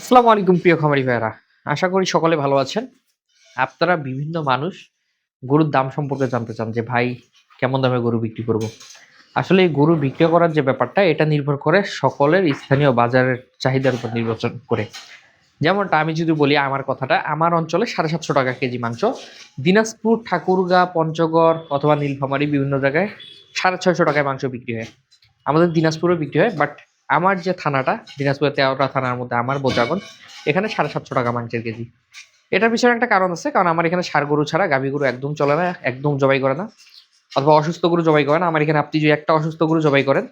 আসসালামু আলাইকুম প্রিয় খামারি ভাইয়েরা। আশা করি সকলে ভালো আছেন। আপনারা বিভিন্ন মানুষ গরুর দাম সম্পর্কে জানতে চান যে, ভাই, কেমন দামে গরু বিক্রি করব। আসলে এই গরু বিক্রি করার যে ব্যাপারটা, এটা নির্ভর করে সকলের স্থানীয় বাজারের চাহিদার উপর নির্বাচন করে। যেমনটা আমি যদি বলি আমার কথাটা, আমার অঞ্চলে সাড়ে সাতশো টাকা কেজি মাংস, দিনাজপুর, ঠাকুরগা, পঞ্চগড় অথবা নীলফামারী বিভিন্ন জায়গায় সাড়ে ছয়শো টাকায় মাংস বিক্রি হয়। আমাদের দিনাজপুরেও বিক্রি হয়, বাট আমার যে থানাটা, দিনাজপুরের তেরোটা থানার মধ্যে আমার বোচাগঞ্জ এখানে সাড়ে সাতশো টাকা মাংসের কেজি। এটার পিছনে একটা কারণ আছে, কারণ আমার এখানে সার গরু ছাড়া গাভী গরু একদম চলে না, একদম জবাই করে না। অথবা অসুস্থ গরু জবাই করে না, আমার এখানে আপনি যদি একটা অসুস্থ গরু জবাই করেন,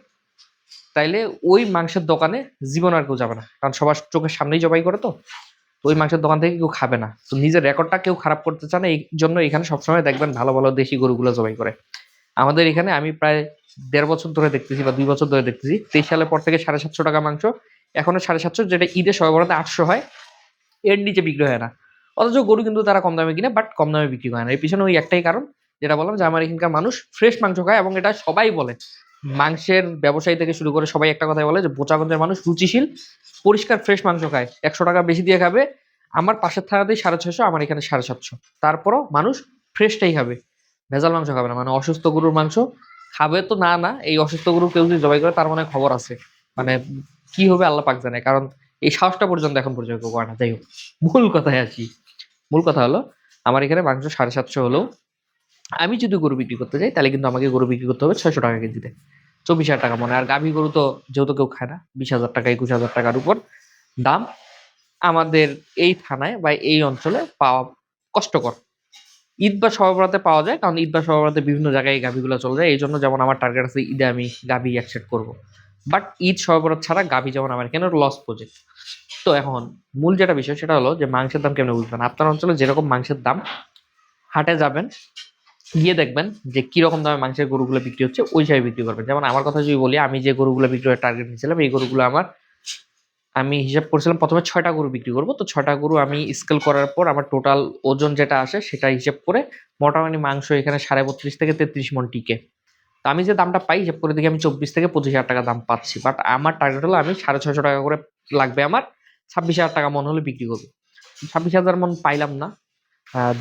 তাইলে ওই মাংসের দোকানে জীবন আর কেউ যাবে না। কারণ সবার চোখের সামনেই জবাই করে তো তো ওই মাংসের দোকান থেকে কেউ খাবে না। তো নিজের রেকর্ডটা কেউ খারাপ করতে চায় না, এই জন্য এখানে সবসময় দেখবেন ভালো ভালো দেশি গরুগুলো জবাই করে। আমাদের এখানে আমি প্রায় দেড় বছর ধরে দেখতেছি বা দুই বছর ধরে দেখতেছি। তেইশ সালের পর থেকে সাড়ে সাতশো টাকা মাংস, এখনও সাড়ে সাতশো, যেটা ঈদের সবাই বরাতে আটশো হয়, এর নিচে বিক্রি হয় না। অথচ গরু কিন্তু তারা কম দামে কিনে বাট কম দামে বিক্রি করে না। এর পিছনে ওই একটাই কারণ, যেটা বললাম যে আমার এখানকার মানুষ ফ্রেশ মাংস খায় এবং এটা সবাই বলে। মাংসের ব্যবসায়ী থেকে শুরু করে সবাই একটা কথাই বলে যে বোচাগঞ্জের মানুষ রুচিশীল, পরিষ্কার ফ্রেশ মাংস খায়। একশো টাকা বেশি দিয়ে খাবে, আমার পাশের থানাতেই সাড়ে ছয়শো, আমার এখানে সাড়ে সাতশো। তারপরও মানুষ ফ্রেশটাই খাবে। ভেজাল মাংস খাবে না মানে অসুস্থ গরুর মাংস খাবে তো না না, এই অসুস্থ গরু কেউ যদি জবাই করে, তার মানে খবর আছে। মানে কি হবে আল্লাহ পাক জানে, কারণ এই সাহসটা পর্যন্ত এখন পর্যন্ত করে না। যাই হোক, মূল কথায় আছি মূল কথা হলো, আমার এখানে মাংস সাড়ে সাতশো হলেও আমি যদি গরু বিক্রি করতে যাই, তাহলে কিন্তু আমাকে গরু বিক্রি করতে হবে ছয়শো টাকা কেজিতে। চব্বিশ হাজার টাকা মনে। আর গাভী গরু তো যেহেতু কেউ খায় না, বিশ হাজার টাকা, একুশ হাজার টাকার উপর দাম আমাদের এই থানায় বা এই অঞ্চলে পাওয়া কষ্টকর। ঈদ বা সহবরাতে পাওয়া যায়, কারণ ঈদ বা সহবরাতে বিভিন্ন জায়গায় গাভীগুলো চলে যায় এই জন্য যেমন আমার টার্গেট আছে ঈদে আমি গাভী অ্যাকসেপ্ট করব। বাট ঈদ সহবরাত ছাড়া গাভী যেমন আমার, কেন লস প্রজেক্ট তো এখন মূল যেটা বিষয় সেটা হলো যে মাংসের দাম কেমন বুঝবেন? আপনার অঞ্চলে যেরকম মাংসের দাম, হাটে যাবেন, গিয়ে দেখবেন যে কীরকম দামে মাংসের গরুগুলো বিক্রি হচ্ছে, ওই হিসাবে বিক্রি করবেন। যেমন আমার কথা যদি বলি, আমি যে গরুগুলো বিক্রি টার্গেট নিয়েছিলাম, এই গরুগুলো আমার আমি হিসাব করেছিলাম প্রথমে ছয়টা গরু বিক্রি করব। তো ছয়টা গরু আমি স্কেল করার পর আমার টোটাল ওজন যেটা আসে সেটা হিসেব করে মোটামুটি মাংস এখানে সাড়ে বত্রিশ থেকে তেত্রিশ মন টিকে। তো আমি যে দামটা পাই, হিসাব করে দেখি আমি চব্বিশ থেকে পঁচিশ হাজার টাকা দাম পাচ্ছি। বাট আমার টার্গেট হলো আমি সাড়ে ছয়শো টাকা করে লাগবে আমার, ছাব্বিশ হাজার টাকা মন হলে বিক্রি করব। ছাব্বিশ হাজার মন পাইলাম না।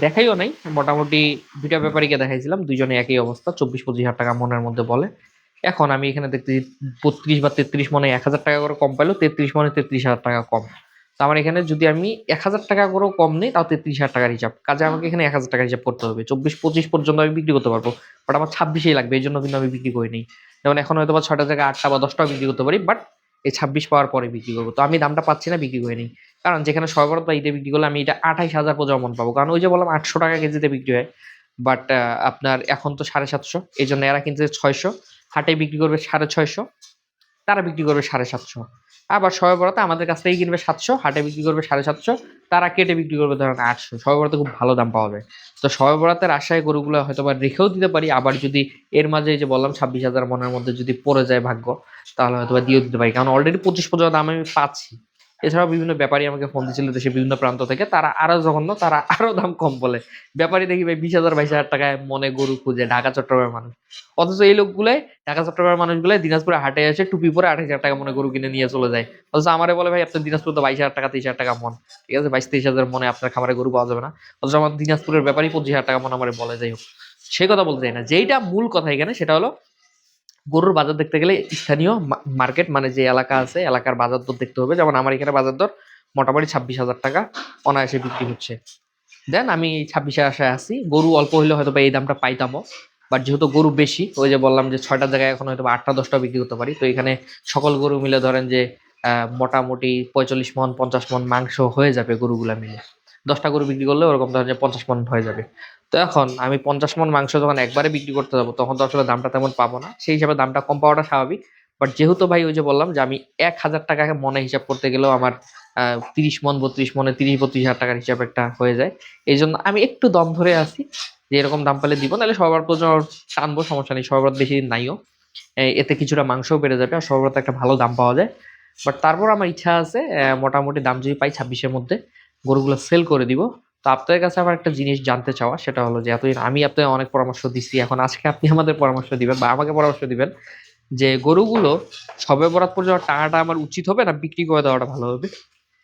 দেখাইও নাই। মোটামুটি দুইটা ব্যাপারীকে দেখাইছিলাম, দুইজনে একই অবস্থা, চব্বিশ পঁচিশ হাজার টাকা মনের মধ্যে বলে। এখন আমি এখানে দেখতে বত্রিশ বা তেত্রিশ মনে এক হাজার টাকা করে কম পাইলো, তেত্রিশ মনে তেত্রিশ হাজার টাকা কম। তো আমার এখানে যদি আমি এক হাজার টাকা করেও কম নেই, তাও তেত্রিশ হাজার টাকার হিসাব। কাজে আমাকে এখানে এক হাজার টাকার হিসাব করতে হবে। চব্বিশ পঁচিশ পর্যন্ত আমি বিক্রি করতে পারব। বাট আমার ছাব্বিশেই লাগবে, এই জন্য কিন্তু আমি বিক্রি করি নিই। যেমন এখন হয়তো বা ছয়টা জায়গায় আটটা বা দশটাও বিক্রি করতে পারি বাট এই ছাব্বিশ পাওয়ার পরে বিক্রি করব। তো আমি দামটা পাচ্ছি না, বিক্রি করে নিই। কারণ যেখানে সর্বরত বা ঈদে বিক্রি করলে আমি এটা আঠাইশ হাজার পর্যন্ত মন পাবো। কারণ ওই যে বললাম, আটশো টাকা কেজিতে বিক্রি হয়। বাট আপনার এখন তো সাড়ে সাতশো, এই জন্য এরা কিনছে ছয়শো। হাটে বিক্রি করবে সাড়ে ছয়শো, তারা বিক্রি করবে সাড়ে সাতশো। আবার সবাই বরাতে আমাদের কাছ থেকে কিনবে সাতশো, হাটে বিক্রি করবে সাড়ে সাতশো, তারা কেটে বিক্রি করবে ধরেন আটশো। সবাই বরাতে খুব ভালো দাম পাওয়া যায়। তো সবাই বরাতের আশায় গরুগুলো হয়তো বা রেখেও দিতে পারি, আবার যদি এর মাঝে যে বললাম ছাব্বিশ হাজার মনের মধ্যে যদি পড়ে যায় ভাগ্য, তাহলে হয়তো বা দিয়েও দিতে পারি। কারণ অলরেডি পঁচিশ পর্যন্ত দাম আমি পাচ্ছি। এছাড়াও বিভিন্ন ব্যাপারী আমাকে ফোন দিয়েছিল দেশের বিভিন্ন প্রান্ত থেকে। তারা আরও জঘন্য, তারা আরও দাম কম বলে। ব্যাপারী দেখি ভাই বিশ হাজার, বাইশ হাজার টাকায় মনে গরু খুঁজে, ঢাকা, চট্টগ্রামের মানুষ। অথচ এই লোকগুলাই, ঢাকা, চট্টগ্রামের মানুষগুলাই দিনাজপুরে হাটে এসে টুপি পরে আঠাশ হাজার টাকা মনে গরু কিনে নিয়ে চলে যায়। অথচ আমারে বলে, ভাই, আপনার দিনাজপুর তো বাইশ হাজার টাকা, তেইশ হাজার টাকা মন। ঠিক আছে, বাইশ, তেইশ হাজার মনে আপনার খামারে গরু পাওয়া যাবে না। অথচ আমার দিনাজপুরের ব্যাপারই পঁচিশ হাজার টাকা মনে আমার বলে, যাই হোক। সেই কথা বলতে চাই না। যেইটা মূল কথা এখানে, সেটা হলো গরুর বাজার দেখতে গেলে স্থানীয় মার্কেট মানে যে এলাকা আছে, এলাকার বাজার দর দেখতে হবে। যেমন আমার এখানে বাজার দর মোটামুটি ছাব্বিশ হাজার টাকা অনায়াসে বিক্রি হচ্ছে। দেন আমি ছাব্বিশে আশায় আছি। গরু অল্প হলে হয়তো বা এই দামটা পাইতামও। বাট যেহেতু গরু বেশি, ওই যে বললাম যে ছয়টা জায়গায় এখন হয়তো আটটা, দশটা বিক্রি করতে পারি। তো এখানে সকল গরু মিলে ধরেন যে মোটামুটি পঁয়তাল্লিশ মন, পঞ্চাশ মন মাংস হয়ে যাবে গরুগুলা মিলে। দশটা গরু বিক্রি করলে ওরকম ধরেন যে পঞ্চাশ মন হয়ে যাবে। তো এখন আমি পঞ্চাশ মন মাংস যখন একবারে বিক্রি করতে যাব, তখন তো আসলে দামটা তেমন পাবো না। সেই হিসাবে দামটা কম পাওয়াটা স্বাভাবিক। বাট যেহেতু ভাই ওই যে বললাম যে আমি এক হাজার টাকাকে মনে হিসাব করতে গেলেও আমার তিরিশ মন, বত্রিশ মনে তিরিশ, বত্রিশ হাজার টাকার হিসাব একটা হয়ে যায়। এই জন্য আমি একটু দম ধরে আছি যে এরকম দাম পেলে দিব, নাহলে সবার পর্যন্ত টানবো সমস্যা নেই। সবার বেশি দিন নাইও। এতে কিছুটা মাংসও বেড়ে যাবে আর সবার একটা ভালো দাম পাওয়া যায়। বাট তারপর আমার ইচ্ছা আছে মোটামুটি দাম যদি পাই ছাব্বিশের মধ্যে, গরুগুলো সেল করে দিব। তো আপনাদের কাছে আমার একটা জিনিস জানতে চাওয়া, সেটা হলো যে এতদিন আমি আপনাকে অনেক পরামর্শ দিচ্ছি এখন আজকে আপনি আমাদের পরামর্শ দিবেন বা আমাকে পরামর্শ দিবেন যে গরুগুলো সবে বরাত পর্যন্ত টাকাটা আমার উচিত হবে না? বিক্রি করে দেওয়াটা ভালো হবে?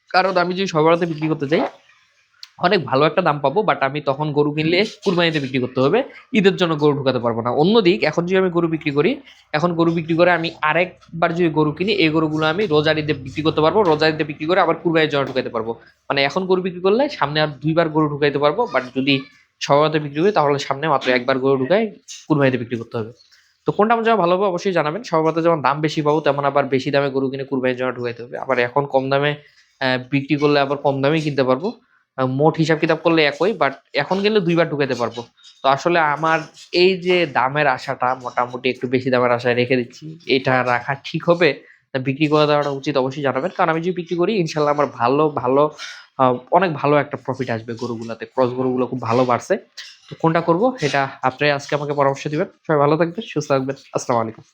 কারণ আমি যদি সবে বরাতে বিক্রি করতে যাই অনেক ভালো একটা দাম পাবো বাট আমি তখন গরু কিনলে কুরবানিতে বিক্রি করতে হবে। ঈদের জন্য গরু ঢুকাতে পারব না। অন্যদিক, এখন যদি আমি গরু বিক্রি করি, এখন গরু বিক্রি করে আমি আরেকবার যদি গরু কিনি, এই গরুগুলো আমি রোজার ঈদে বিক্রি করতে পারব রোজার ঈদে বিক্রি করে আবার কুরবানির জন্য ঢুকাতে পারব। মানে এখন গরু বিক্রি করলে সামনে আর দুইবার গরু ঢুকাইতে পারব বাট যদি সবাইতে বিক্রি করি, তাহলে সামনে মাত্র একবার গরু ঢুকাই কুরবানিতে বিক্রি করতে হবে। তো কোনটা আমার যেমন ভালো হবে অবশ্যই জানাবেন। সবাইতে যেমন দাম বেশি পাবো, তেমন আবার বেশি দামে গরু কিনে কুরবানির জন্য ঢুকাইতে হবে। আবার এখন কম দামে বিক্রি করলে আবার কম দামে কিনতে পারব। মোট হিসাব কিতাব করলে একই বাট এখন গেলে দুইবার ঢুকাইতে পারব। তো আসলে আমার এই যে দামের আশাটা মোটামুটি একটু বেশি দামের আশায় রেখে দিচ্ছি, এটা রাখা ঠিক হবে? বিক্রি করে দেওয়াটা উচিত অবশ্যই জানাবেন, কারণ আমি যদি বিক্রি করি, ইনশাল্লাহ আমার ভালো ভালো অনেক ভালো একটা প্রফিট আসবে গরুগুলাতে। ক্রস গরুগুলো খুব ভালো বাড়ছে। তো কোনটা করব এটা আপনি আজকে আমাকে পরামর্শ দিবেন। সবাই ভালো থাকবেন, সুস্থ থাকবেন। আসসালামু আলাইকুম।